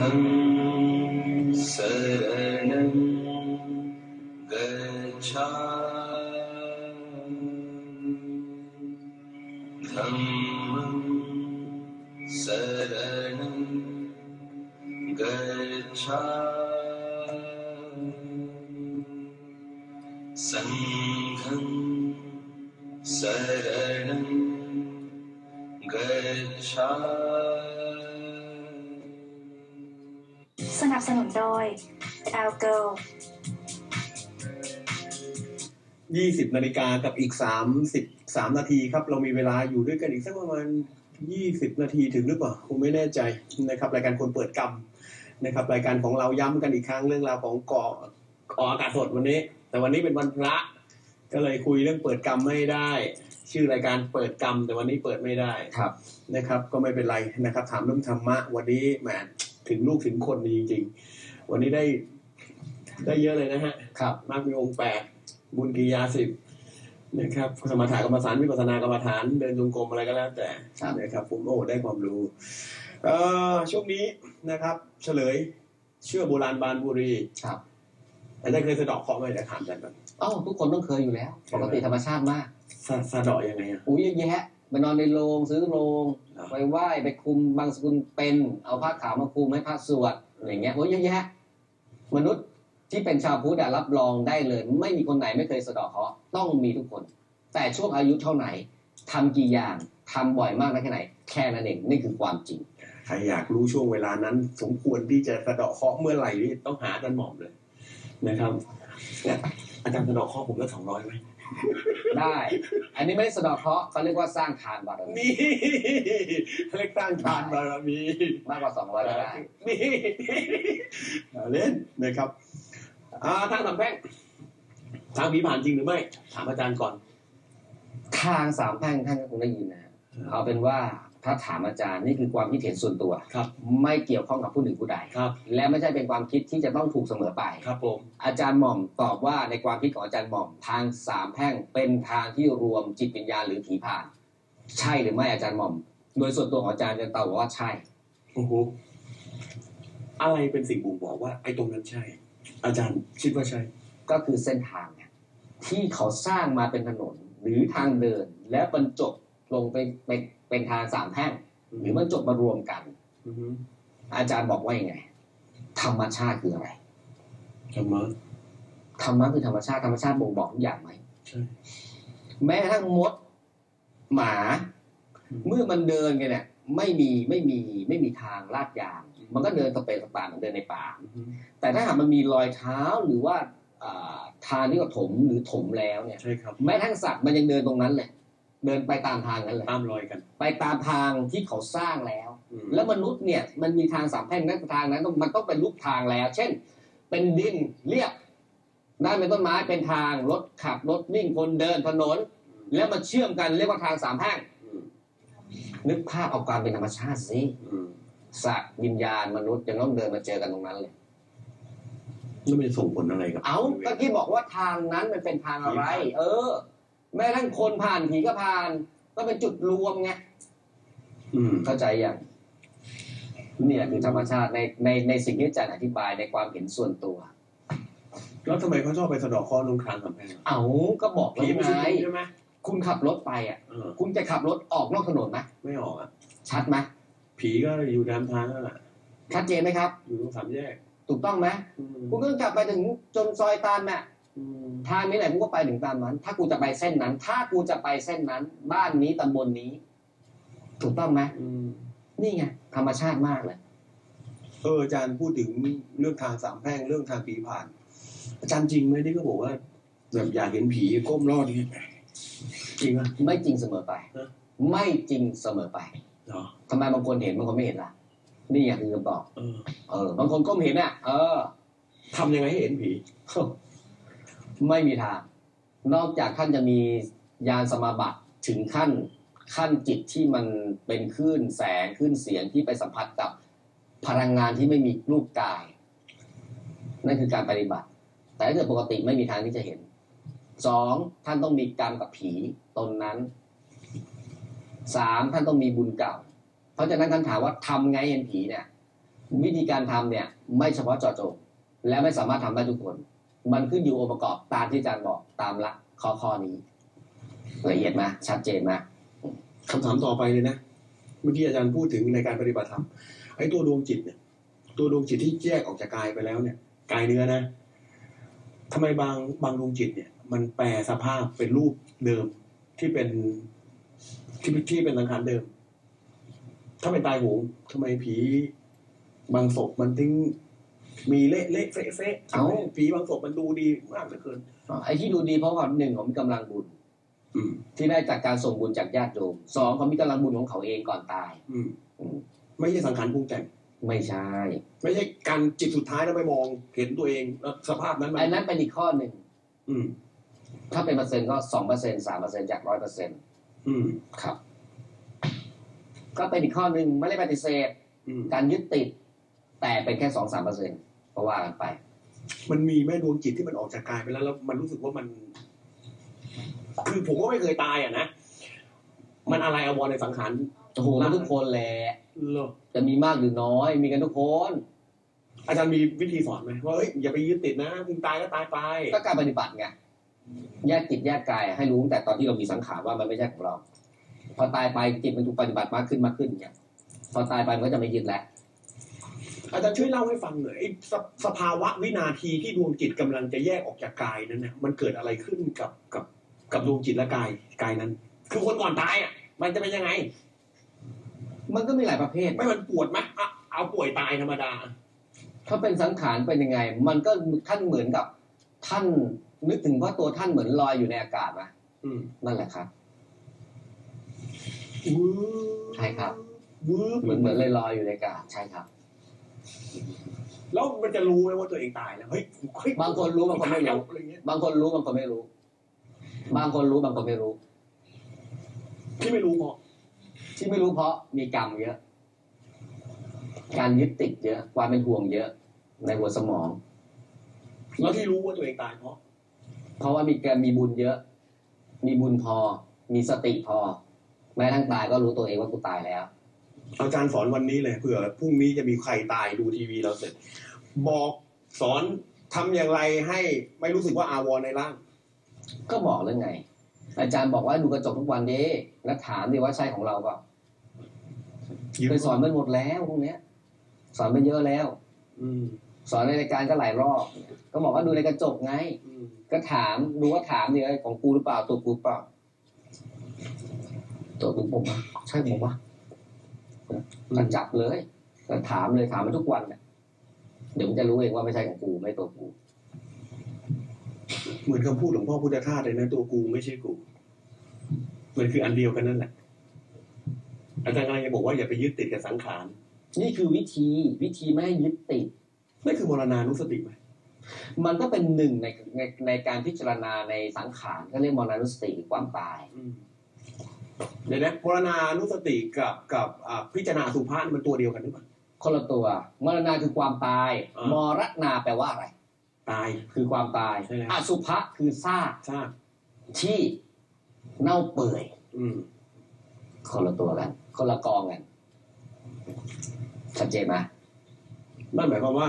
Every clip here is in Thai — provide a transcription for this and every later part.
Hallelujah. 20นาฬิกากับอีก 33 นาทีครับ เรามีเวลาอยู่ด้วยกันอีกสักประมาณ 20 นาทีถึงหรือเปล่าคงไม่แน่ใจนะครับ รายการคนเปิดกรรมนะครับ รายการของเราย้ำกันอีกครั้งเรื่องราวของเกาะออกอากาศสดวันนี้ แต่วันนี้เป็นวันพระ ก็เลยคุยเรื่องเปิดกรรมไม่ได้ ชื่อรายการเปิดกรรม แต่วันนี้เปิดไม่ได้ครับนะครับ ก็ไม่เป็นไรนะครับ ถามเรื่องธรรมะ วันนี้แหมถึงลูกถึงคนดีจริงๆวันนี้ได้ได้เยอะเลยนะฮะครับมากมีองค์แปด บุญกิยาสิบนะครับสมถะกรรมฐานวิปัสสนากรรมฐานเดินจงกรมอะไรก็แล้วแต่ครับนะครับผมโอ้ได้ความรู้เอ่อช่วงนี้นะครับ เฉลยเชื่อโบราณบานบุรีครับอาจารย์เคยสะเดอกเคราะห์ไหมจะถามอาจารย์ก่อนเอ้าทุกคนต้องเคยอยู่แล้วปกติธรรมชาติมากสะสะเดอกยังไงอะอุ้ยเยอะแยะไปนอนในโรงซื้อโรงครับไปไหว้ไปคุมบางสกุลเป็น เอาผ้าขาวมาคุมให้พระสวดอะไรเงี้ยโอ้ยเยอะแยะมนุษย์ ที่เป็นชาวพุทธอะรับรองได้เลย ไม่มีคนไหนไม่เคยสะเดอกเคราะห์ต้องมีทุกคน แต่ช่วงอายุเท่าไหนทำกี่อย่างทำบ่อยมากน้อยแค่ไหน แค่นั้นเองนี่คือความจริงใครอยากรู้ช่วงเวลานั้น สมควรที่จะสะเดอกเคราะห์เมื่อไหร่นี่ต้องหาอาจารย์หม่อมเลยนะครับเนี่ยอาจารย์สะเดอกเคราะห์ผมละสองร้อยไหมได้ อันนี้ไม่ได้สะเดอกเคราะห์เขาเรียกว่าสร้างทานบารมีนี่เรียกตั้งทานบารมีมากกว่าสองร้อยก็ได้นี่เอาเล่นนะครับ อ่าทางสามแพร่งทางผีผ่านจริงหรือไม่ ถามอาจารย์ก่อน ทางสามแพร่งท่านก็คงได้ยินนะฮะเอาเป็นว่าถ้าถามอาจารย์นี่คือความคิดเห็นส่วนตัวครับ ไม่เกี่ยวข้องกับผู้หนึ่งผู้ใดครับ และไม่ใช่เป็นความคิดที่จะต้องถูกเสมอไปครับผมอาจารย์หม่อมตอบว่าในความคิดของอาจารย์หม่อมทางสามแพร่งเป็นทางที่รวมจิตวิญญาณหรือผีผ่าน ใช่หรือไม่อาจารย์หม่อม โดยส่วนตัวของอาจารย์จะตอบว่าใช่โอ้โหอะไรเป็นสิ่งบ่งบอกว่าไอ้ตรงนั้นใช่ อาจารย์คิดว่าใช่ ก็คือเส้นทางเนี่ยที่เขาสร้างมาเป็นถนนหรือทางเดินและบรรจบลงไปเป็นเป็นทางสามแพร่งหรือมันจบมารวมกันอือฮึอาจารย์บอกว่ายังไง ธรรมชาติคืออะไรธรรมะธรรมะคือธรรมชาติธรรมชาติบ่งบอกทุกอย่างไหมใช่แม้กระทั่งมด หมา เมื่อมันเดินกันเนี่ยไม่มีไม่มีไม่มีทางลาดยาง มันก็เดินสเปซสปาเหมือนเดินในป่าอือฮึแต่ถ้าหากมันมีรอยเท้าหรือว่าอ่าทางที่เขาถมหรือถมแล้วเนี่ยใช่ครับแม้ทั้งสัตว์มันยังเดินตรงนั้นเลยเดินไปตามทางนั้นเลยตามรอยกัน ไปตามทางที่เขาสร้างแล้วอืมแล้วมนุษย์เนี่ยมันมีทางสามแพร่งนั้นทางนั้นต้องมันต้องเป็นรูปทางแล้ว เช่น เป็นดินเรียบด้านเป็นต้นไม้เป็นทางรถขับรถวิ่งคนเดินถนน แล้วมาเชื่อมกันเรียกว่าทางสามแพร่งอืมนึกภาพเอาความเป็นธรรมชาติสิอืม สัตว์วิญญาณมนุษย์จะต้องเดินมาเจอกันตรงนั้นเลยแล้วมันจะส่งผลอะไรกับเอาตะกี้บอกว่าทางนั้นมันเป็นทางอะไร เออ แม้ทั้งคนผ่านผีก็ผ่าน ก็เป็นจุดรวมไงอืมเข้าใจอย่างเนี่ยคือธรรมชาติในในในสิ่งที่อาจารย์อธิบายในความเห็นส่วนตัวแล้วทำไมเขาชอบไปสะเดอกเคราะห์ลงครานสามแพร่งเอาก็บอกแล้ผีวไม่ไงใช่ผีใช่ไหมคุณขับรถไปอะเออคุณจะขับรถออกนอกถนนไหมไม่ออกอะชัดไหม ผีก็อยู่ตามทางนั่นแหละชัดเจนไหมครับ อยู่ตรงสามแยก ถูกต้องไหมอืมคุณก็กลับไปถึงจนซอยตันน่ะอืมทางนี้ไหนกูก็ไปถึงตามนั้น ถ้ากูจะไปเส้นนั้น ถ้ากูจะไปเส้นนั้น บ้านนี้ตำบลนี้ ถูกต้องไหมอืมนี่ไงธรรมชาติมากเลยเอออาจารย์พูดถึงเรื่องทางสามแพร่งเรื่องทางผีผ่าน อาจารย์จริงไหมที่เขาบอกว่าแบบอยากเห็นผีก้มรอดนี่จริงป่ะไม่จริงเสมอไปฮะไม่จริงเสมอไป เหรอทำไมบางคนเห็นบางคนไม่เห็นล่ะ นี่ไงคือคำตอบเออ เออบางคนก้มเห็นอะ เออ ทำยังไงให้เห็นผี ไม่มีทาง นอกจากท่านจะมียานสมาบัติถึงขั้นขั้นจิตที่มันเป็นคลื่นแสงคลื่นเสียงที่ไปสัมผัสกับพลังงานที่ไม่มีรูปกาย นั่นคือการปฏิบัติ แต่ถ้าเกิดปกติไม่มีทางที่จะเห็นสองท่านต้องมีกรรมกับผีตนนั้น สามท่านต้องมีบุญเก่า เพราะฉะนั้นท่านถามว่าทำไงเห็นผีเนี่ย วิธีการทำเนี่ย ไม่เฉพาะเจาะจง และไม่สามารถทำได้ทุกคน มันขึ้นอยู่องค์ประกอบตามที่อาจารย์บอกตามละข้อข้อนี้ ละเอียดมาชัดเจนมากคำถามต่อไปเลยนะเมื่อกี้อาจารย์พูดถึงในการปฏิบัติธรรมไอ้ตัวดวงจิตเนี่ย ตัวดวงจิตที่แยกออกจากกายไปแล้วเนี่ยกายเนื้อนะทำไมบางบางดวงจิตเนี่ย มันแปลสภาพเป็นรูปเดิมที่เป็น ที่ที่เป็นสังขารเดิม ถ้าเป็นตายโหงทำไมผีบางศพมันถึงมีเละเละเฟะเฟะเอ้าผีบางศพมันดูดีมากเหลือเกินไอ้ที่ดูดีเพราะว่าหนึ่งเขามีกำลังบุญอืมที่ได้จากการส่งบุญจากญาติโยมสองเขามีกำลังบุญของเขาเองก่อนตาย อืมอืมไม่ใช่สังขารปรุงแต่งไม่ใช่ ไม่ใช่การจิตสุดท้ายแล้วไปมองเห็นตัวเองแล้วสภาพนั้นมัไอ้นั้นเป็นอีกข้อหนึ่งอืมถ้าเป็นเปอร์เซ็นต์ก็สองเปอร์เซ็นต์สามเปอร์เซ็นต์จากร้อยเปอร์เซ็นต์ อืมครับ ก็เป็นอีกข้อหนึ่งไม่ได้ปฏิเสธอืมการยึดติด แต่เป็นแค่สองสามเปอร์เซ็นต์ก็ว่ากันไป มันมีแม่ดวงจิตที่มันออกจากกายไปแล้วแล้วมันรู้สึกว่ามัน คือผมก็ไม่เคยตายอะนะมันอะไรอววรในสังขารโอ้โหมันทุกคนแหละเหรอจะมีมากหรือน้อย มีกันทุกคน อาจารย์มีวิธีสอนไหมว่าเอ้ยอย่าไปยึดติดนะคุณตายก็ตายไปก็การปฏิบัติไง แยกจิตแยกกายให้รู้ตั้งแต่ตอนที่เรามีสังขารว่ามันไม่ใช่ของเรา พอตายไปจิตมันถูกปฏิบัติมากขึ้นมากขึ้นเนี่ยพอตายไปมันก็จะไม่ยึดแล้วอาจารย์ช่วยเล่าให้ฟังหน่อยไอ้สสภาวะวินาทีที่ดวงจิตกำลังจะแยกออกจากกายนั้นเนี่ยมันเกิดอะไรขึ้นกับกับกับดวงจิตและกายกายนั้น คือคนก่อนตายอะ มันจะเป็นยังไง มันก็มีหลายประเภท ไม่มันปวดไหมอะเอาป่วยตายธรรมดา ถ้าเป็นสังขารเป็นยังไง มันก็ท่านเหมือนกับท่าน นึกถึงว่าตัวท่านเหมือนลอยอยู่ในอากาศนะอืมนั่นแหละครับวืบใช่ครับวืบเหมือนเหมือนเลยลอยอยู่ในอากาศใช่ครับ แล้วมันจะรู้ไหมว่าตัวเองตายแล้วเฮ้ยเฮ้ยบางคนรู้บางคนไม่รู้อะไรเงี้ยบางคนรู้บางคนไม่รู้ บางคนรู้บางคนไม่รู้ ที่ไม่รู้เพราะที่ไม่รู้เพราะมีกรรมเยอะ การยึดติดเยอะ ความเป็นห่วงเยอะ ในหัวสมองแล้วที่รู้ว่าตัวเองตายเพราะ เพราะว่ามีการมีบุญเยอะ มีบุญพอ มีสติพอ แม้ทั้งตายก็รู้ตัวเองว่ากูตายแล้ว อาจารย์สอนวันนี้เลยเผื่อพรุ่งนี้จะมีใครตายดูทีวีเราเสร็จ บอกสอนทำอย่างไรให้ไม่รู้สึกว่าอาวรณ์ในร่าง ก็บอกแล้วไง อาจารย์บอกว่าดูกระจกทุกวันเด้แล้วถามดิว่าใช่ของเราเปล่าเคยสอนมันหมดแล้วพวกเนี้ย สอนไปเยอะแล้ว อืม สอนในรายการก็หลายรอบก็บอกว่าดูในกระจกไงอืมก็ถามดูว่าถามเนี่ยของกูหรือเปล่าตัวกูเปล่า ตัวกูผมวะใช่ผมวะก็จับเลยก็ถามเลยถามมันทุกวันเนี่ยเดี๋ยวมันจะรู้เองว่าไม่ใช่ของกูไม่ตัวกูเหมือนคำพูดหลวงพ่อพุทธทาสเลยนะตัวกูไม่ใช่กูมันคืออันเดียวกันนั่นแหละอาจารย์กำลังจะบอกว่าอย่าไปยึดติดกับสังขาร นี่คือวิธีวิธีไม่ให้ยึดติด นั่นคือมรณานุสติไหมมันก็เป็นหนึ่งในในในการพิจารณาในสังขารก็เรียกมรณานุสติหรือความตายอืมเดี๋ยวนะมรณานุสติกับกับอ่าพิจารณาอสุภาษณ์มันตัวเดียวกันหรือเปล่าคนละตัว มรณาคือความตายอ่ามมรณาแปลว่าอะไร ตายคือความตายใช่แล้วอสุภะคือซากทราบที่เน่าเปื่อยอืมคนละตัวกันคนละกองกันชัดเจนไหม นั่นหมายความว่า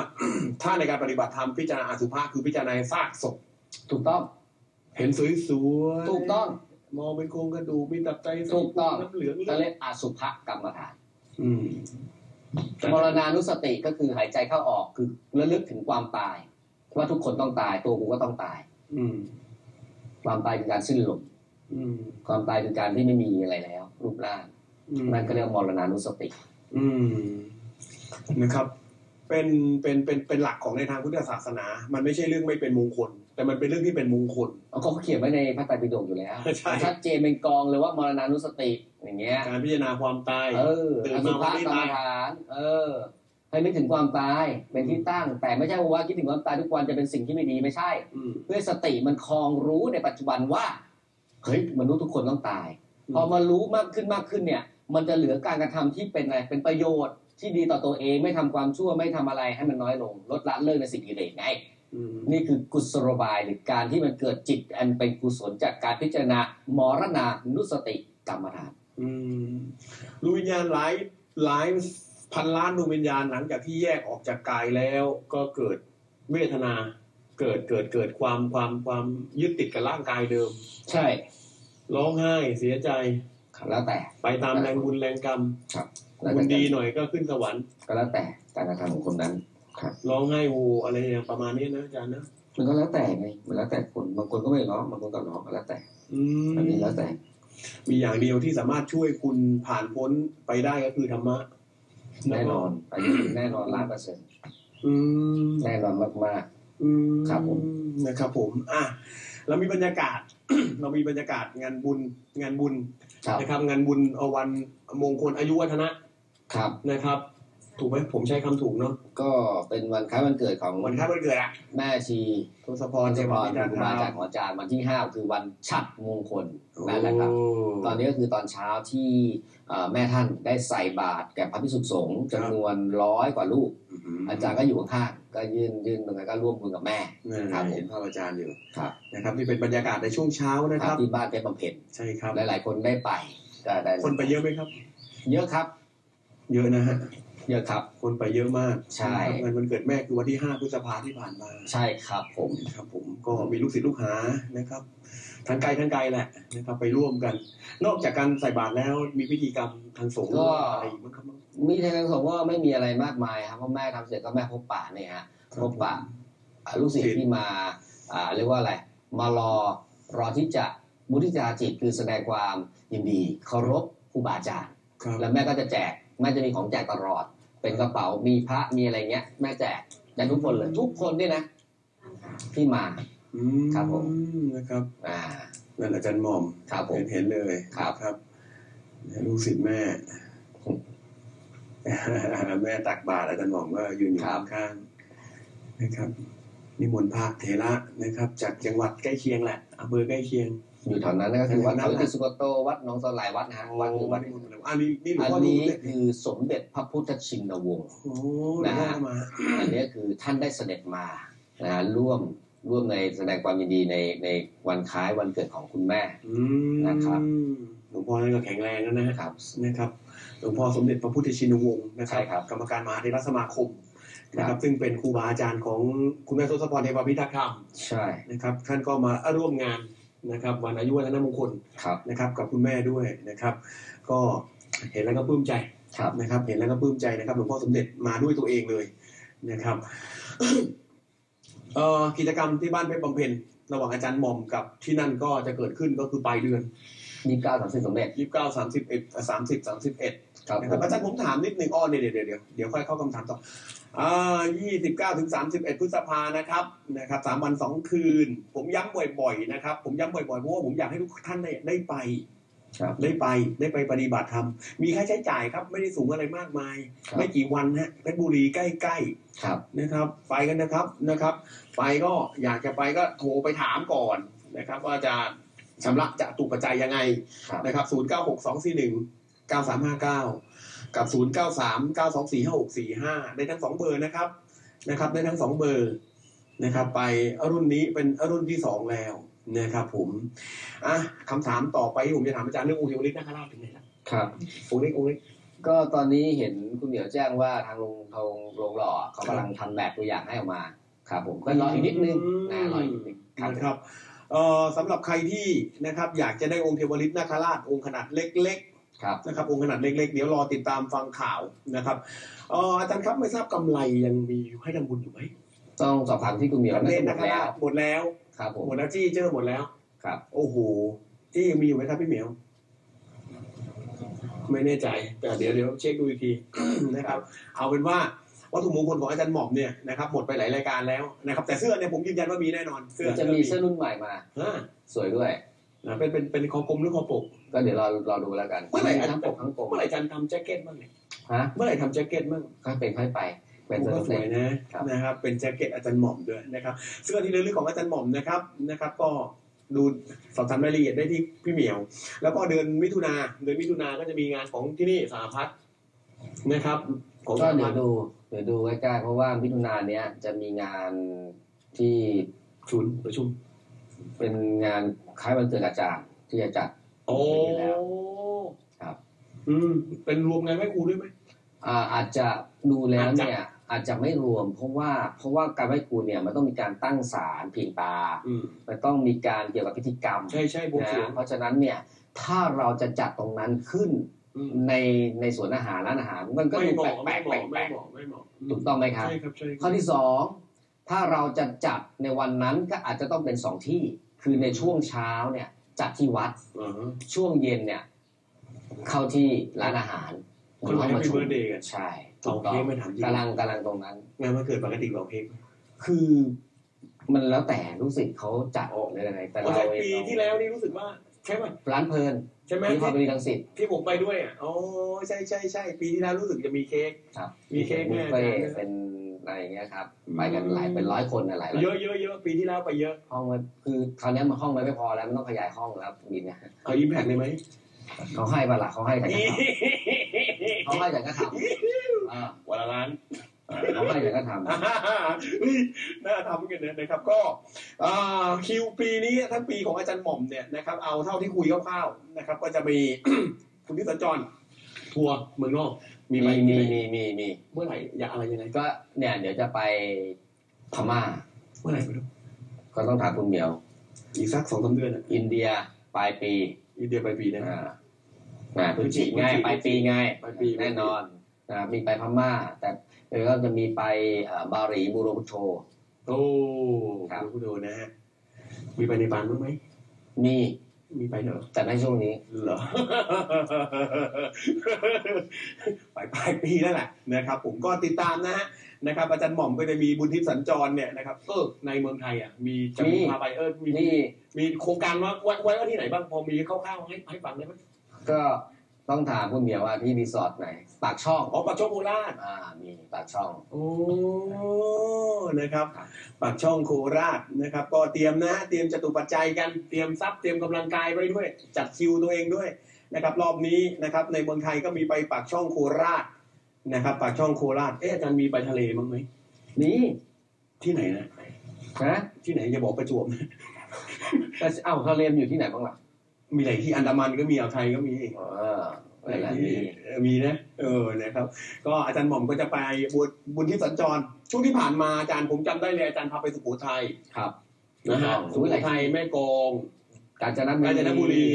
ถ้าในการปฏิบัติธรรมพิจารณาอสุภะคือพิจารณาซากศพถูกต้อง เห็นสวยๆถูกต้อง มองเป็นโครงกระดูกมีตับไตไส้ถูกต้องน้ำเหลืองก็เรียกอสุภกรรมฐานอืมมรณานุสติก็คือหายใจเข้าออกคือระลึกถึงความตายว่าทุกคนต้องตายตัวกูก็ต้องตาย อืมความตายคือการสิ้นลมอืมความตายคือการที่ไม่มีอะไรแล้ว รูปร่างอืมนั่นก็เรียกว่ามรณานุสติ อืมนะครับ เป็นเป็นเป็นเป็นหลักของในทางพุทธศาสนา มันไม่ใช่เรื่องไม่เป็นมงคล แต่มันเป็นเรื่องที่เป็นมงคลเขาก็เขียนไว้ในพระไตรปิฎกอยู่แล้วใช่ชัดเจนเป็นกองเลยว่ามรณานุสติอย่างเงี้ยการพิจารณาความตายเออตื่อนมาสุวัภะนนี้กรรมตายฐานเออให้นึกถึงความตายเป็นที่ตั้ง แต่ไม่ใช่ว่าคิดถึงความตายทุกวันจะเป็นสิ่งที่ไม่ดีไม่ใช่อืมเพื่อสติมันคลองรู้ในปัจจุบันว่าเฮ้ยมนุษย์ทุกคนต้องตายอืมพอมารู้มากขึ้นมากขึ้นเนี่ย มันจะเหลือการกระทำที่เป็นอะไรเป็นประโยชน์ ที่ดีต่อตัวเองไม่ทำความชั่วไม่ทำอะไรให้มันน้อยลง ลดละเลิกในสิ่งกิเลสไงอืมนี่คือกุศโลบายหรือการที่มันเกิดจิต อันเป็นกุศลจากการพิจารณามรณานุสติกรรมฐานอืมรู้วิญญาณหลายหลายพันล้านดวงวิญญาณหลังจากที่แยกออกจากกายแล้วก็เกิดเวทนา เกิดเกิดเกิดความความความยึดติดกับร่างกายเดิม ใช่ ร้องไห้เสียใจครับ แล้วแต่ ไปตามแรงบุญแรงกรรมแล้วบุแต่ญดีหน่อยก็ขึ้นสวรรค์ก็แล้วแต่การกระทำของคนนั้นร้องไห้โฮอะไรอย่างประมาณนี้นะอาจารย์นะมันก็แล้วแต่ไงมันแล้วแต่คนบางคนก็ไม่ร้องบางคนก็ร้องก็แล้วแต่อืมอันนี้แล้วแต่ มีอย่างเดียวที่สามารถช่วยคุณผ่านพ้นไปได้ก็คือธรรมะแน่นอนอันนี้แน่นอนล้านเปอร์เซ็นต์อืมแน่นอนมากอืมครับผมนะครับผม อะเรามีบรรยากาศ เรามีบรรยากาศงานบุญงานบุญๆครับ นะครับ งานบุญเอาวันมงคลอายุวัฒนะครับนะครับ ถูกไหมผมใช้คำถูกเนาะก็เป็นวันคล้ายวันเกิดของวันคล้ายวันเกิดอะแม่ชีทศพพรรเทเทพพรพิคทักรูษ์บาอาจารย์ของอาจารย์วันที่ห้าคือวันฉัดมงคลนั่นแหละครับ ตอนนี้ก็คือตอนเช้าที่เอ่อแม่ท่านได้ใส่บาตรแก่พระพิสุสงฆ์จำนวนร้อยกว่าลูก อาจารย์ก็อยู่ข้างๆก็ยืนยืนตรงนั้นก็ร่วมบุญกับแม่นะครัฮะบผมเห็นภาพอาจารย์อยู่ครับนะครับนี่เป็นบรรยากาศในช่วงเช้านะคครัรับบที่บ้านเพชรบำเพ็ญใช่ครับหลาย ๆ คนได้ไปก็ได้คนไปเยอะไหมครับ เยอะครับ เยอะนะฮะเยอะครับ คนไปเยอะมาก ใช่นะครับงานวันเกิดแม่คือวันที่5พฤษภาที่ผ่านมา ใช่ครับผมครับผมก็มีลูกศิษย์ลูกหานะครับ ทั้งไกลทั้งไกลแหละนะครับไปร่วมกัน นอกจากการใส่บาตรแล้วมีพิธีกรรมทางสงฆ์อะไรอีกบ้างครับมีทางผมว่าไม่มีอะไรมากมายครับเพราะแม่ทำเสร็จก็แม่พบปะเนี่ยฮะพบปะอ่าลูกศิษย์ที่มาอ่าเรียกว่าอะไรมารอรอที่จะมุทิตาจิตคือแสดงความยินดีเคารพครูบาอาจารย์ครับแล้วแม่ก็จะแจกแม่จะมีของแจกตลอด เป็นกระเป๋ามีพระมีอะไรเงี้ย แม่แจกแจกทุกคนเลยทุกคนเนี่ยนะที่มาอืม ครับผมนะครับอ่านั่นอาจารย์หม่อมครับผมเห็นเห็นเลยครับครับลูกศิษย์แม่แม่ตักบาตรอาจารย์หม่อมก็ยืนอยู่ข้างๆนะครับนิมนต์พระเถระนะครับ จากจังหวัดใกล้เคียงแหละอำเภอใกล้เคียง อยู่แถวนั้นก็คือวัดแถวนั้เขานแหละติสุกโตวัดหนองสลายวัดนะฮะวัดคือวัดอันนี้นี่หลวงอันพ่อดูนี้เนี่ยคือสมเด็จพระพุทธชินวงศ์โอ้หลวงพ่อมาอันนี้คือท่านได้เสด็จมานะฮะร่วม ร่วมในแสดงความยินดีในในวันคล้ายวันเกิดของคุณแม่อืมนะครับหลวงพ่อนั่นก็แข็งแรงแล้วนะฮะครับนะครับหลวงพ่อสมเด็จพระพุทธชินวงศ์นะครัใช่ครับกรรมการมหาเทรสมาคมนะคครัรับบซึ่งเป็นครูบาอาจารย์ของคุณแม่ทศพรเทพพิทักษ์ธรรมใช่นะครับท่านก็มาร่วมงานนะครับ วันอายุวัฒนมงคลครับนะครับ กับคุณแม่ด้วยนะครับ ก็เห็นแล้วก็ปลื้มใจครับนะครับ เห็นแล้วก็ปลื้มใจนะครับหลวงพ่อสมเด็จมาด้วยตัวเองเลยนะครับ เอ่อกิจกรรมที่บ้านเพชรบำเพ็ญระหว่างอาจารย์หม่อมกับที่นั่นก็จะเกิดขึ้นก็คือปลายเดือนยี่สิบเก้าสามสิบสมเด็จยี่สิบเก้าสามสิบเอ็ดสามสิบสามสิบเอ็ดครับนะผครับมอาจารย์ผมถามนิดนึงอ้อเดี๋ยวเดี๋ยวเดี๋ยวเดี๋ยวค่อยเข้าคำถามต่ออ่ายี่สิบเก้าถึงสามสิบเอ็ดพฤษภานะครับนะครับสามวันสองคืน ผมย้ำบ่อยๆนะครับ ผมย้ำบ่อยๆเพราะว่าผมอยากให้ทุกท่านได้ได้ไป ครับได้ไปได้ไปปฏิบัติธรรมมีค่าใช้จ่ายครับ ไม่ได้สูงอะไรมากมาย ครับไม่กี่วันฮะเพชรบุรีใกล้ครับ ๆนะครับ ไปกันนะครับนะครับ ไปก็อยากจะไปก็โทรไปถามก่อนนะครับ ว่าจะชำระจะตุปัจจัยยังไงครับ นะครับศูนย์เก้าหกสองสี่หนึ่งเก้าสามห้าเก้ากับศูนย์เก้าสามเก้าสองสี่ห้าหกสี่ห้าได้ทั้งสองเบอร์นะครับนะครับได้ทั้งสองเบอร์นะครับ ไปรุ่นนี้เป็นรุ่นที่สองแล้ว นะครับผมอะคำถามต่อไปที่ผมจะถามอาจารย์เรื่ององค์เทวฤทธิ์นาคราชถึงไหนแล้วครับองค์เล็กองค์เล็กก็ตอนนี้เห็นคุณเหมียวแจ้งว่าทางโรงทางโรงหล่อเขากำลังทำแบบตัวอย่างให้ออกมาครับผมก็รออีกนิดนึงนะรออีกนิดนึงครับนะครับเอ่อสำหรับใครที่นะครับ อยากจะได้องค์เทวฤทธิ์นาคราชองค์ขนาดเล็กๆครับนะครับองค์ขนาดเล็กๆ เดี๋ยวรอติดตามฟังข่าวนะครับเอ่ออาจารย์ครับไม่ทราบกำไรยังมีให้ทำบุญอยู่ไหมต้องสอบถามที่คุณเหมียวประเทศหมนะดครัแล้วบหมดแล้ว ครับผมหมดแล้วจี้เจอหมดแล้ว ครับ โอ้โหจี้ยังมีอยู่ไหมครับพี่เหมียว ไม่แน่ใจ แต่เดี๋ยวเดี๋ยวเช็คดูอีกทีนะครับ เอาเป็นว่าวัตถุมงคลของอาจารย์หม่อมเนี่ยนะครับหมดไปหลายรายการแล้วนะครับ แต่เสื้อเนี่ยผมยืนยันว่ามีแน่นอน เสื้อจะมีเสื้อรุ่นใหม่มาอ่าสวยด้วยอ่าเป็นเป็นเป็นคอกลมหรือคอปก ก็เดี๋ยวรอรอดูแล้วกันเมื่อไหร่ทั้งปกทั้งปกเมื่อไหร่อาจารย์ทำแจ็คเก็ตบ้างเนี่ยฮะเมื่อไหร่ทำแจ็คเก็ตบ้างค่อยเป็นค่อยไป เป็นสก็สเต็วยปนะครับนะครับ เป็นแจ็คเก็ตอาจารย์หม่อมด้วยนะครับเสื้อที่ระลึกของอาจารย์หม่อมนะครับนะครับ ก็ดูสอบถามรายละเอียดได้ที่พี่เหมียว แล้วก็เดือนมิถุนาเดือนมิถุนาก็จะมีงานของที่นี่สาพัฒน์นะครับของก็สาเดี๋พัยฒวน์ดูเดี๋ยวดูใกล้ๆเพราะว่ามิถุนายนเนี้ยจะมีงานที่ศูนย์ประชุม เป็นงานคล้ายวันเกิดอาจารย์ที่จะจัดโอ้ปีที่แล้วครับ อืมเป็นรวมงานไหว้ครูด้วยไหมอ่าอาจจะดูแล้วเนี่ย อาจจะไม่รวม เพราะว่าเพราะว่าการไหว้ครูเนี่ยมันต้องมีการตั้งศาลเพียงตาอืมมันต้องมีการเกี่ยวกับพิธีกรรมใช่ใช่บวงสรวงนะเพราะฉะนั้นเนี่ยถ้าเราจะจัดตรงนั้นขึ้นอืมในในสวนอาหารร้านอาหารมันก็ไม่ดูเหแปลมาะกแปลไม่กเหแปลมาะกไม่เหมาะไม่เหมาะถูกต้องไหมครับใช่ครับใช่ครับข้อที่สองถ้าเราจะจัดในวันนั้นก็อาจจะต้องเป็นสองที่คือในช่วงเช้าเนี่ย จัดที่วัดอ่าฮะช่วงเย็นเนี่ย เข้าที่ร้านอาหารคนละ Happy Birthday กันใช่ เอาเค้กมาถามจริงกำลังกำลังตรงนั้น งานวันเกิดปกติเราเค้กไหมคือมันแล้วแต่รู้สึกเขาจัดออกเลยยังไงแต่อ๋อเราแต่เองปีที่แล้วนี่รู้สึกว่าใช่ไหมร้านเพลินใช่ไหมที่พอที่บุรีรังสิตที่ผมไปด้วยอะอ๋อใช่ใช่ใช่ปีที่แล้วรู้สึกจะมีเค้กครับ มีเค้กบุแน่ฟเฟ่อาจารย์เป็นอะไรอย่างเงี้ยครับอืมไปกันหลายเป็นร้อยคนนะหลายร้อยเยอะเยอะเยอะปีที่แล้วไปเยอะห้องมันคือคราวนี้มันห้องมันไม่พอแล้วมันต้องขยายห้องแล้วบินเนี่ยเอาอิมแพกเลยไหมเขาให้ปะล่ะเขาให้แต่กระทำ เขาให้แต่กระทำอ่าวันละล้านเขาให้แต่กระทเฮ้ยน่าทำกันนะนะครับ ก็อ่าคิวปีนี้ทั้งปีของอาจารย์หม่อมเนี่ยนะครับ เอาเท่าที่คุยคร่าวๆนะครับ ก็จะมีคุณที่สัญจรทัวร์เมืองนอกำมีมีไหมมีมีมีมีเมื่อไหร่อยากอะไรยังไงก็เนี่ยเดี๋ยวจะไปพม่า เมื่อไหร่ไม่รู้ก็ต้องถามคุณเหมียว อีกสักสองสามเดือนอะอินเดียปลายปี อินเดียไปลายปีนะ อ่าอ่าพฤศจิกง่ายปลายปีไงปลายปีแน่นอนนะครับมีไปพม่า แต่เดี๋ยวก็จะมีไปเอ่อบาหลีบูโรพุโชโอ้ครับดูดูนะฮะมีไปในบานบ้างไหมมีมีไปเหรอแต่ไม่ช่วงนี้เหรอปลายปลายปีนั่นแหละนะครับ ผมก็ติดตามนะฮะนะครับ อาจารย์หม่อมก็จะมีบุญทิพย์สัญจรเนี่ยนะครับเออในเมืองไทยอะมีจะมีมีพาไปเออมีนี่มีโครงการว่าไว้ไว้ว่าที่ไหนบ้างพอมีคร่าวๆให้ให้ฟังได้ไหม ก็ต้องถามคุณเหมียวว่าที่รีสอร์ทไหน ปากช่องอ๋อปากช่องโคราชอ่ามีปากช่อง โอ้นะครับ ปากช่องโคราชนะครับ ก็เตรียมนะเตรียมจตุปัจจัยกันเตรียมทรัพย์เตรียมกำลังกายไว้ด้วย จัดคิวตัวเองด้วยนะครับ รอบนี้นะครับ ในเมืองไทยก็มีไปปากช่องโคราชนะครับ ปากช่องโคราชเอ๊ะอาจารย์มีไปทะเลบ้างไหมนี่ที่ไหนนะนะที่ไหนอย่าบอกประจวบนะแต่เอ้าทะเลมอยู่ที่ไหนบ้างล่ะ มีหลายที่อันดามันก็มีอ่าวไทยก็มีออหลายที่มีนะ เออนะครับ ก็อาจารย์หม่อมก็จะไปบุญบุญที่สัญจร ช่วงที่ผ่านมาอาจารย์ผมจำได้เลยอาจารย์พาไปสุโขทัยครับนะฮะสุโขทัยแม่กองกาญจนบุรีกาญจนบุรี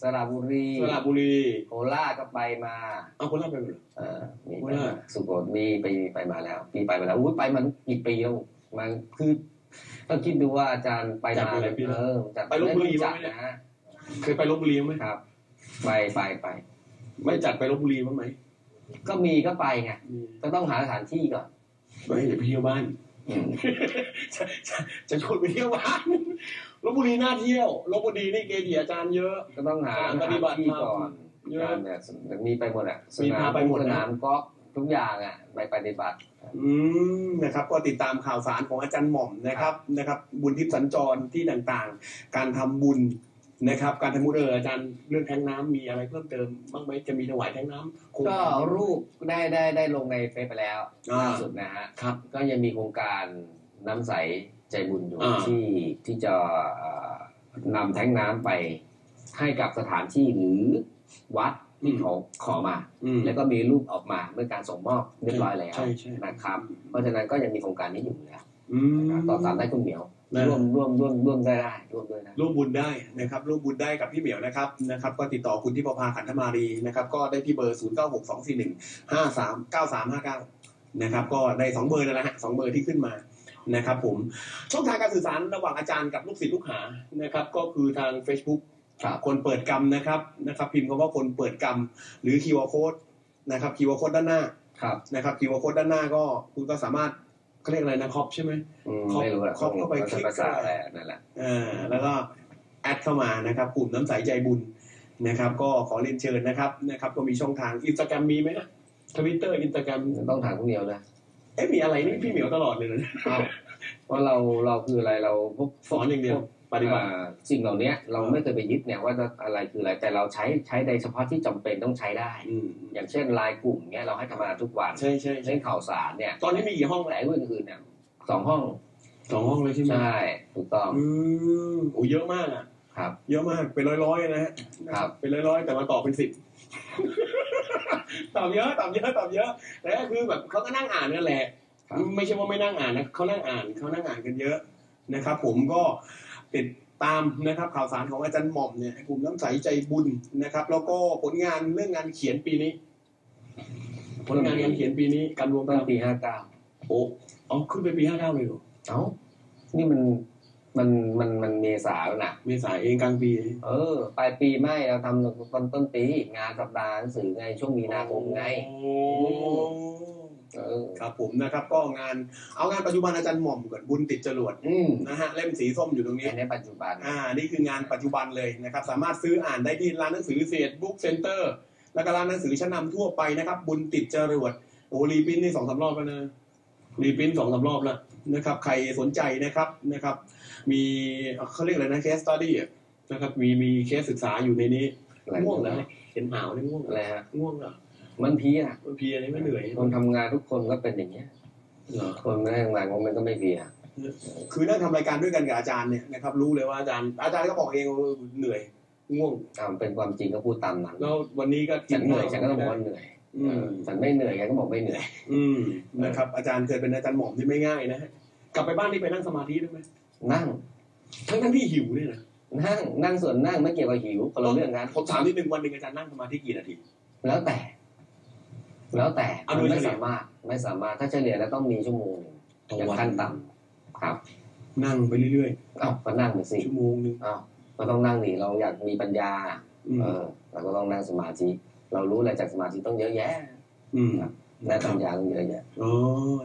สระบุรี สระบุรี โคราชก็ไปมาเอาโคนละไปหมดเออมีไปสุโขทัยมีไปไปมาแล้วมีไปมาแล้วอุ้ยไปมันกี่ปีแล้วมันคือต้องคิดดูว่าอาจารย์ไปมาเออจัดไปลพบุรีจับ้าดงไหมเนี่ยนะฮะ เคยไปลบบุรีไหมครับ ไปไปไป ไม่จัดไปลบบุรีบ้างไหมก็มีก็ไปไงมีก็ต้องหาสถานที่ก่อนไม่เดี๋ยวไปเที่ยวบ้านอืมจะจะจะชวนไปเที่ยวบ้านลบบุรีน่าเที่ยวลบบุรีนี่เกจิอาจารย์เยอะ ก็ต้องหาสถานสปฏิถานบัติที่ธรรมก่อนเยอะการเนี่ยมีไปหมดอะสมีนาพามไปหมดนะสนามกอล์ฟทุกอย่างอะไปปฏิบัติ อืมนะครับ ก็ติดตามข่าวสารของอาจารย์หม่อมนะครับนะครับ บุญทิพย์สัญจรที่ต่างๆ การทำบุญ นะครับ การทำบุญเอออาจารย์เรื่องแทงน้ำมีอะไรเพิ่มเติมบ้างไหมจะมีถวายแทงน้ำโครงก็การรูปได้ได้ได้ลงในเฟซไปแล้วอ่าล่าสุดนะฮะครับก็ยังมีโครงการน้ำใสใจบุญอยู่อ่า ที่ที่จะเอ่อนำแท้งน้ำไปให้กับสถานที่หรือวัดที่เขาขอมา อืม แล้วก็มีรูปออกมาเมื่อการส่งมอบเรียบร้อยแล้วใช่ใช่ นะครับ เพราะฉะนั้นก็ยังมีโครงการนี้อยู่แล้วอืมต่อตามได้คุณเหมียว นะร่วมร่วมร่วมร่วมได้ได้ร่วมด้วยนะร่วมบุญได้นะครับร่วมบุญได้กับพี่เหมียวนะครับนะครับ ก็ติดต่อคุณที่ประภาขันธมารีนะครับ ก็ได้ที่เบอร์0 9 6 2 4 1 5 3 9 3 5 9นะครับก็ได้สองเบอร์นั่นแหละฮะสองเบอร์ที่ขึ้นมานะครับ ผมช่องทางการสื่อสารระหว่างอาจารย์กับลูกศิษย์ลูกหานะครับ ก็คือทาง Facebook ครับคนเปิดกรรมนะครับนะครับ พิมพ์คำว่าคนเปิดกรรม หรือ QR code นะครับ QR code ด้านหน้าครับนะครับ QR code ด้านหน้าก็คุณก็สามารถ เขาเรียกอะไรนะคอปใช่ไหมอืมครอบไม่รู้อะครอบเข้าไปคลิกภาษาอะไรนั่นแหละอ่าแล้วก็แอดเข้ามานะครับกลุ่มน้ำใสใจบุญนะครับ ก็ขอเรียนเชิญนะครับนะครับ ก็มีช่องทางอินสตาแกรมมีไหมนะทวิตเตอร์อินสตาแกรมต้องถามคุณเหมียวนะเอ๊ะมีอะไรนี่พี่เหมียวตลอดเลยนะเอ้าเพราะเราเราคืออะไรเราพวกสอนอย่างเดียวปฏิบัติอ่าสิ่งเหล่านี้เราไม่เคยไปยึดเนี่ยว่าจะอะไรคืออะไรแต่เราใช้ใช้ในเฉพาะที่จำเป็นต้องใช้ได้อืมอย่างเช่นไลน์กลุ่มเนี่ยเราให้ทำงานทุกวันใช่ใช่เช่นข่าวสารเนี่ยตอนนี้มีกี่ห้องแต่แล้วเรื่องอื่นๆเนี่ยสองห้องสองห้องเลยใช่ไหมใช่ถูกต้องอืมโอ้เยอะมากอะครับ เยอะมากเป็นร้อยๆนะฮะครับ เป็นร้อยๆแต่มาต่อเป็นสิบตอบเยอะตอบเยอะตอบเยอะแต่ก็คือแบบเขาก็นั่งอ่านนั่นแหละครับไม่ใช่ว่าไม่นั่งอ่านนะเขานั่งอ่านเขานั่งอ่านกันเยอะนะครับ ผมก็ ติดตามนะครับข่าวสารของอาจารย์หม่อมเนี่ยกลุ่มน้ำใสใจบุญนะครับ แล้วก็ผลงานเรื่องงานเขียนปีนี้ ผลงานงานเขียนปีนี้การรวมตั้กังนปีห้าเก้าโอ้อ๋อขึ้นไปปีห้าเก้าเลยเหรอเอ้านี่มันมันมันมันเมษาแล้วนะเมษาเองกลางปี เออปลายปีไม่เราทำต้นต้นปีงานสัปดาห์หนังสือไงช่วงมีนาคมไงโอ้เออ ครับผมนะครับ ก็งานเอางานปัจจุบันอาจารย์หม่อมก่อนบุญติดจรวดอืมนะฮะเล่มสีส้มอยู่ตรงนี้อันนี้ปัจจุบัน อ่า นี่คืองานปัจจุบันเลยนะครับ สามารถซื้ออ่านได้ที่ร้านหนังสือเฟซบุ๊กเซ็นเตอร์แล้วก็ร้านหนังสือชั้นนำทั่วไปนะครับ บุญติดจรวดโอ้รีปรินท์นี่สองสามรอบแล้วนะรีปรินท์สองสามรอบแล้วนะครับ ใครสนใจนะครับนะครับ มีเขาเรียกอะไรนะเคสตัดดี้นะครับมีมีเคสศึกษาอยู่ในนี้อะไรง่วงแล้วเห็นหาวนี่ง่วงอะไรฮะง่วงเหรอ มันเพลียมันเพลียนี่ไม่เหนื่อยคนทำงานทุกคนก็เป็นอย่างเงี้ยเหรอคนไม่ได้ทำงานมันก็ไม่เพลียคือนั่งทำรายการด้วยกันกับอาจารย์เนี่ยนะครับรู้เลยว่าอาจารย์อาจารย์ก็บอกเองว่าเหนื่อยง่วงอ่าเป็นความจริงก็พูดตามนั้นแล้ววันนี้ก็ฉันเหนื่อยฉันก็ต้องบอกว่าเหนื่อยอืเอมอฉันไม่เหนื่อยแกก็บอกไม่เหนื่อย อืมนะครับ อาจารย์เคยเป็นอาจารย์หม่อมที่ไม่ง่ายนะฮะกลับไปบ้านนี่ไปนั่งสมาธิได้ไหมนั่ง ทั้งทั้งที่หิวเนี่ยนะนั่งนั่งส่วนนั่งไม่เกี่ยวกับหิวคนละเรื่องกันผมถามนิดนึงวันหนึ่งอาจารย์นั่งสมาธิกี่นาที แล้วแต่ แล้วแต่เอาโดยไม่เฉลี่ย สามารถไม่สามารถถ้าเฉลี่ยแล้วต้องมีชั่วโมงหนึ่งอย่างขั้นต่ำครับนั่งไปเรื่อยเอ้าก็นั่งไปสิๆชั่วโมงหนึงเอ้าก็ต้องนั่งนี่เราอยากมีปัญญา อืมเออเราก็ต้องนั่งสมาธิ เรารู้อะไรจากสมาธิต้องเยอะแยะอืมได้ปัญญาต้องเยอะแยะ อ๋อ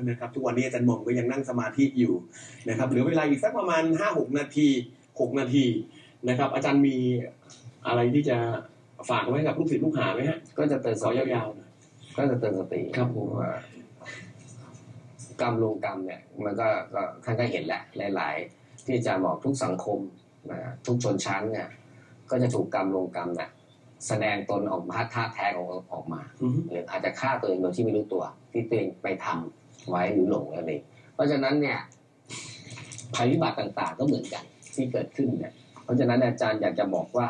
นะครับ ทุกวันนี้อาจารย์หม่อมก็ยังนั่งสมาธิอยู่นะครับเหลือเวลาอีกสักประมาณห้าหกนาทีหกนาทีนะครับ อาจารย์มีอะไรที่จะฝากไว้กับลูกศิษย์ลูกหาไหมฮะก็จะเตือนขสอติยาวๆหน่อย ก็จะเตือนสติครับผมว่ากรรมลงกรรมเนี่ย มันก็ก็ท่านก็เห็นแหละหลาย ๆ ที่อาจารย์บอกทุกสังคมนะทุกชนชั้นเนี่ย ก็จะถูกกรรมลงกรรมเนี่ยแสดงตนออกมาท่าแท้ของออกมาอือฮึหรืออาจจะฆ่าตัวเองโดยที่ไม่รู้ตัว ที่ตัวเองไปทำไว้หรือหลงนั่นเองเพราะฉะนั้นเนี่ยภัยพิบัติต่างๆ ก็เหมือนกันที่เกิดขึ้นเนี่ย เพราะฉะนั้นอาจารย์อยากจะบอกว่า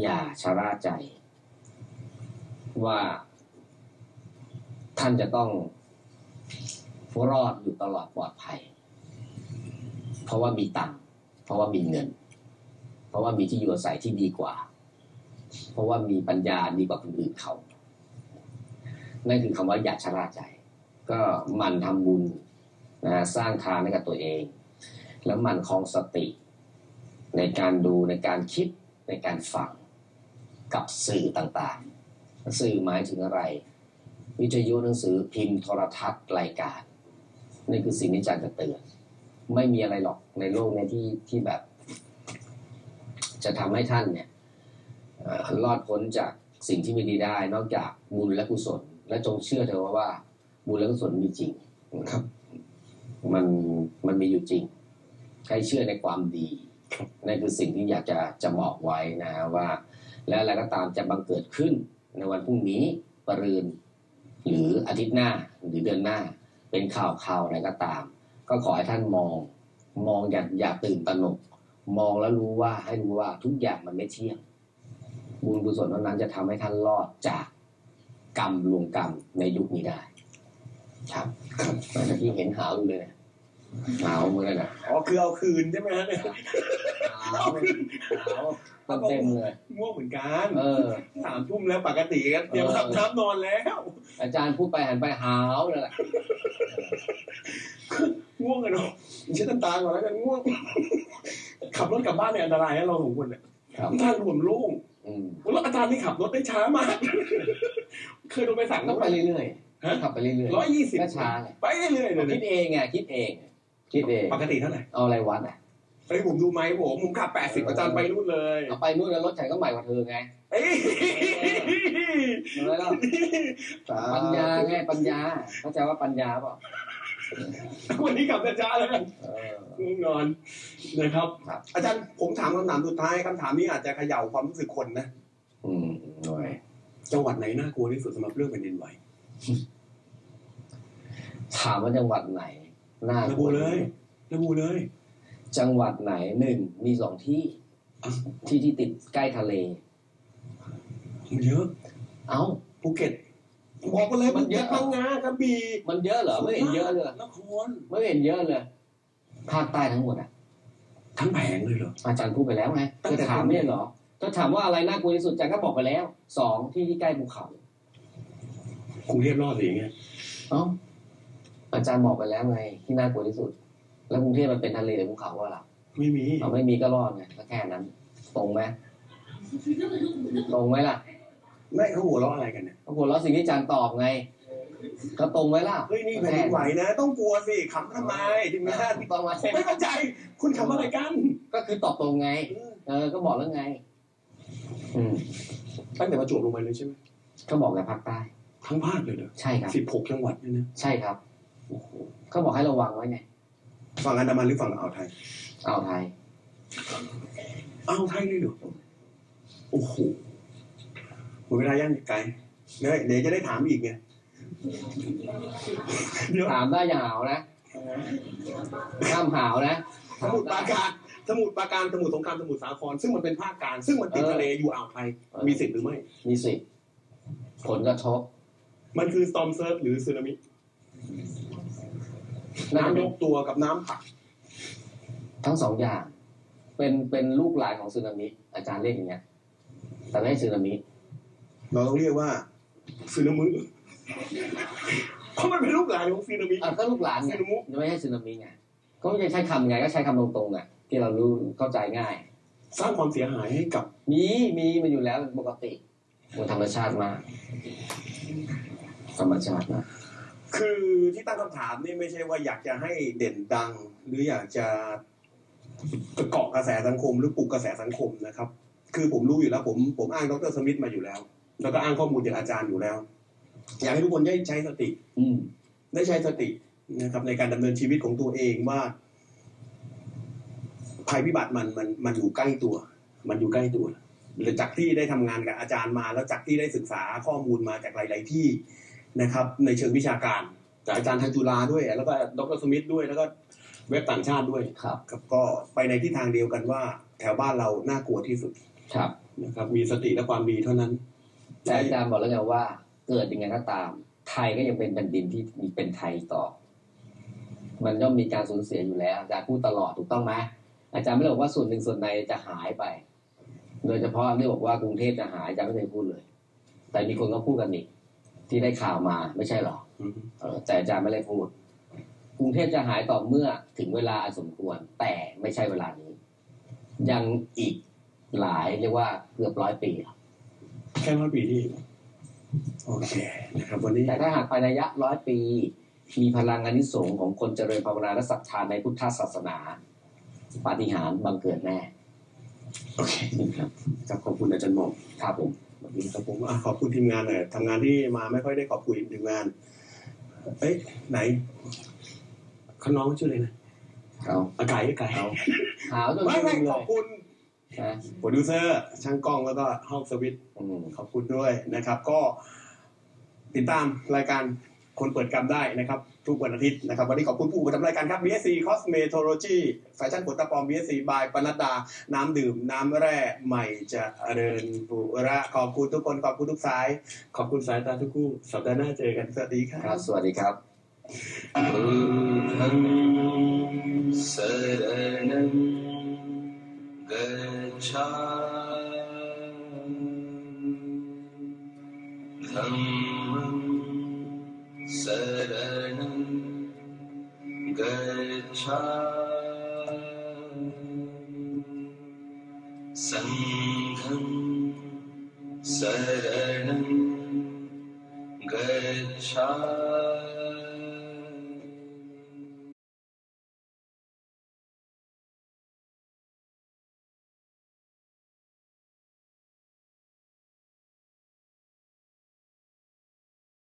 อย่าชะล่าใจ ว่าท่านจะต้องรอดอยู่ตลอดปลอดภัย เพราะว่ามีตังค์เพราะว่ามีเงิน เพราะว่ามีที่อยู่อาศัยที่ดีกว่า เพราะว่ามีปัญญาดีกว่าคนอื่นเขานั่นคือคำว่าอย่าชะล่าใจ ก็มันทำบุญนะสร้างทานให้กับตัวเอง แล้วมันคลองสติ ในการดูในการคิดในการฟังกับสื่อต่างๆ สื่อหมายถึงอะไร วิทยุหนังสือพิมพ์โทรทัศน์รายการนี่คือสิ่งที่อาจารย์จะเตือน ไม่มีอะไรหรอกในโลกเนี้ที่ที่แบบ จะทำให้ท่านเนี่ยรอดพ้นจากสิ่งที่ไม่ดีได้ นอกจากบุญและกุศล และจงเชื่อเถอะว่าวาบุญและกุศลมีจริงครับ มันมันมีอยู่จริง ให้เชื่อในความดีนั่นคือสิ่งที่อยากจะจะบอกไว้นะว่า และอะไรก็ตามจะบังเกิดขึ้น ในวันพรุ่งนี้ปรืนหรืออาทิตย์หน้าหรือเดือนหน้า เป็นข่าวข่าวอะไรก็ตาม ก็ขอให้ท่านมอง มองอย่าอย่าตื่นตระหนก มองแล้วรู้ว่าให้รู้ว่าทุกอย่างมันไม่เที่ยง บุญกุศลเท่านั้นจะทำให้ท่านรอดจากกรรมลวงกรรมในยุคนี้ได้ ครับครับเมื่อกี้เห็นหาวอยู่เลยนะหาวเหมือนกันนะอ๋อคือเอาคืนใช่ไหมฮะเนี่ยหาวหาว เต็มๆเลยง่วงเหมือนกันเออสามทุ่มแล้วปกติก็เตรียมอาบน้ำนอนแล้ว อาจารย์พูดไปหันไปหาวเลยแหละง่วงกันเนาะเช็ดน้ำตาก่อนแล้วกันง่วง ขับรถกลับบ้านเนี่ยอันตรายนะเราสองคนเนี่ยครับทางผมโล่งอืมแล้วอาจารย์นี่ขับรถได้ช้ามาก เคยโดนไปสั่งก็ไปเรื่อยฮะๆขับไปเรื่อยร้อยยี่สิบๆก็ช้าไงไปเรื่อยๆเลยคิดเองไงคิดเอง คิดเอง ปกติเท่าไหร่ เอาอะไรวัดอะ เฮ้ยผมดูไหมผมผมขับแปดสิบอาจารย์ไปนู่นเลยเอาไปนู่นแล้วรถฉันก็ใหม่กว่าเธอไงเอ้ยเห็นไหมล่ะปัญญาไงปัญญาเข้าใจว่าปัญญาเปล่าวันนี้กลับช้าๆแล้วกันเออง่วงนอนนะครับครับ อาจารย์ผมถามคำถามสุดท้ายคำถามนี้อาจจะเขย่าความรู้สึกคนนะอืมหน่อยจังหวัดไหนน่ากลัวที่สุดสำหรับเรื่องแผ่นดินไหวถามว่าจังหวัดไหนน่าระกบุลัวเลยระบุเลย จังหวัดไหนหนึ่งมีสองที่ที่ที่ติดใกล้ทะเลมันเยอะ เอ้าภูเก็ตบอกไปเลยมัมันนเยเยอะอะพังงากระบี่มันเยอะเหรอไม่เห็นเยอะเลยนครไม่เห็นเยอะเลยภาคใต้ทั้งหมดอะทั้งแผงเลยเหรออาจารย์พูดไปแล้วไงตั้งจะแต่ถามไม่ใช่เหรอจะถามว่าอะไรน่ากลัวที่สุดอาจารย์ก็บอกไปแล้วสองที่ที่ใกล้ภูเขากรุงเทพรอดสิอย่างเงี้ยเอ้าอาจารย์บอกไปแล้วไงที่น่ากลัวที่สุด แล้วกรุงเทพมันเป็นทะเลหรือภูเขาวะล่ะไม่มีเอาไม่มีก็รอดไงก็แค่นั้น ตรงไหมตรงไหมล่ะ ไม่เขาหัวเราะอะไรกันเนี่ยปรากฏแล้วสิ่งที่อาจารย์ตอบไง ก็ตรงไหมล่ะเฮ้ยนี่แผ่นดินไหวนะ ต้องกลัวสิขำทำไมทีมงานตรงไหมผมไม่เข้าใจ คุณขำอะไรกัน ก็คือตอบตรงไง เออ ก็บอกแล้วไง อืมตั้งแต่ประจวบลงไปเลยใช่ไหมก็บอกในภาคใต้ทั้งภาคเลยเหรอใช่ครับสิบหกจังหวัดเนี่ยนะใช่ครับโอ้โหก็บอกให้ระวังไว้ไง ฝั่งอันดามันหรือฝั่งอ่าวไทยอ่าวไทยอ่าวไทยเลยเหรอโอ้โหหมดเวลาย่างไกลเดี๋ยวเดี๋ยวจะได้ถามอีกไงเดี๋ยวถามได้อย่าหาวนะห้ามหาวนะสมุทรปราการสมุทรปราการสมุทรสงครามสมุทรสาคร ซึ่งมันเป็นภาคกลางซึ่งมันติดทะเลอยู่อ่าวไทยเออมีสิทธิ์หรือไม่ มีสิทธิ์ผลกระทบมันคือ storm surge หรือสึนามิ น่าจะน้ำเป็ยนกตัวกับน้ำผัก ทั้งสองอย่าง เป็นเป็นลูกหลานของสึนามิ อาจารย์เรียกอย่างเงี้ย แต่ไม่ใช่สึนามิ เราต้องเรียกว่าสึนามิเพราะมันเป็นลูกหลานของสึนามิ อะก็ลูกหลานไงสึนามิ ไม่ใช่สึนามิไงก็ไม่ใช้คำไงก็ใช้คำตรงๆอะที่เรารู้เข้าใจง่าย สร้างความเสียหายให้กับ มีมีมันอยู่แล้วเป็นปกติมันธรรมชาติมาก ธรรมชาติมาก คือที่ตั้งคำถามนี่ไม่ใช่ว่าอยากจะให้เด่นดัง หรืออยากจะเกาะกระแสสังคม หรือปลุกกระแสสังคมนะครับ คือผมรู้อยู่แล้ว ผมผมอ้างดรสมิธมาอยู่แล้ว แล้วก็อ้างข้อมูลจากอาจารย์อยู่แล้ว อยากให้ทุกคนได้ใช้สติ อืมได้ใช้สตินะครับ ในการดำเนินชีวิตของตัวเองว่า ภัยพิบัติมันมันมันอยู่ใกล้ตัว มันอยู่ใกล้ตัวหรือจากที่ได้ทำงานกับอาจารย์มา แล้วจากที่ได้ศึกษาข้อมูลมาจากหลาย ๆ ที่ นะครับ ในเชิงวิชาการจากอาจารย์ทางจุฬาด้วย แล้วก็ดรสมิธด้วยแล้วก็เว็บต่างชาติด้วยครับครับก็ไปในทิศทางเดียวกันว่า แถวบ้านเราน่ากลัวที่สุดครับนะครับ มีสติและความดีเท่านั้นแต่อาจารย์บอกแล้วไงว่า เกิดยังไงก็ตาม ไทยก็ยังเป็นแผ่นดินที่มีเป็นไทยต่อ มันย่อมมีการสูญเสียอยู่แล้วอาจารย์พูดตลอดถูกต้องไหมอาจารย์ไม่ได้บอกว่าส่วนหนึ่งส่วนใดจะหายไป โดยเฉพาะเรื่องบอกว่ากรุงเทพจะหายอาจารย์ไม่เคยพูดเลย แต่มีคนก็พูดกันอีก ที่ได้ข่าวมาไม่ใช่หรออืมเออแต่อาจารย์ไม่ได้พูดกรุงเทพจะหายต่อเมื่อถึงเวลาอันสมควร แต่ไม่ใช่เวลานี้ ยังอีกหลายเรียกว่าเกือบร้อยปีอะแค่ร้อยปีที่โอเคนะครับ วันนี้แต่ถ้าหากภายในระยะร้อยปี มีพลังอานิสงส์ของคนเจริญภาวนาและศรัทธาในพุทธศาสนาปาฏิหาริย์บังเกิดแน่ โอเคครับครับขอบคุณอาจารย์หมอครับผมสวัสดี ครับผมอะขอบคุณทีมงานหน่อยทำงานที่มาไม่ค่อยได้ขอบคุณทีมงานเอ้ยไหนเขาน้องชื่ออะไรนะเอาอาไก่อาไก่เอาหาวจนไม่ลืไม่มเลขอบยคุณนะโปรดิวเซอร์ช่างกล้องแล้วก็ห้องสวิตช์อืมขอบคุณด้วยนะครับ ก็ติดตามรายการ คนเปิดกรรมได้นะครับ ทุกวันอาทิตย์นะครับ วันนี้ขอบคุณผู้ประจำรายการครับ BSC Cosmetology แฟชั่นขนตาปลอม BSC บายปนัดดา น้ำดื่ม น้ำแร่ใหม่เจะเริญบุระขอบคุณทุกคน ขอบคุณทุกสาย ขอบคุณสายตาทุกคู่ สัปดาห์หน้าเจอกัน สวัสดีค ค รั รับ บ สวัสดีครับ बुद्धं शरणं गच्छामि सङ्घं शरणं गच्छामि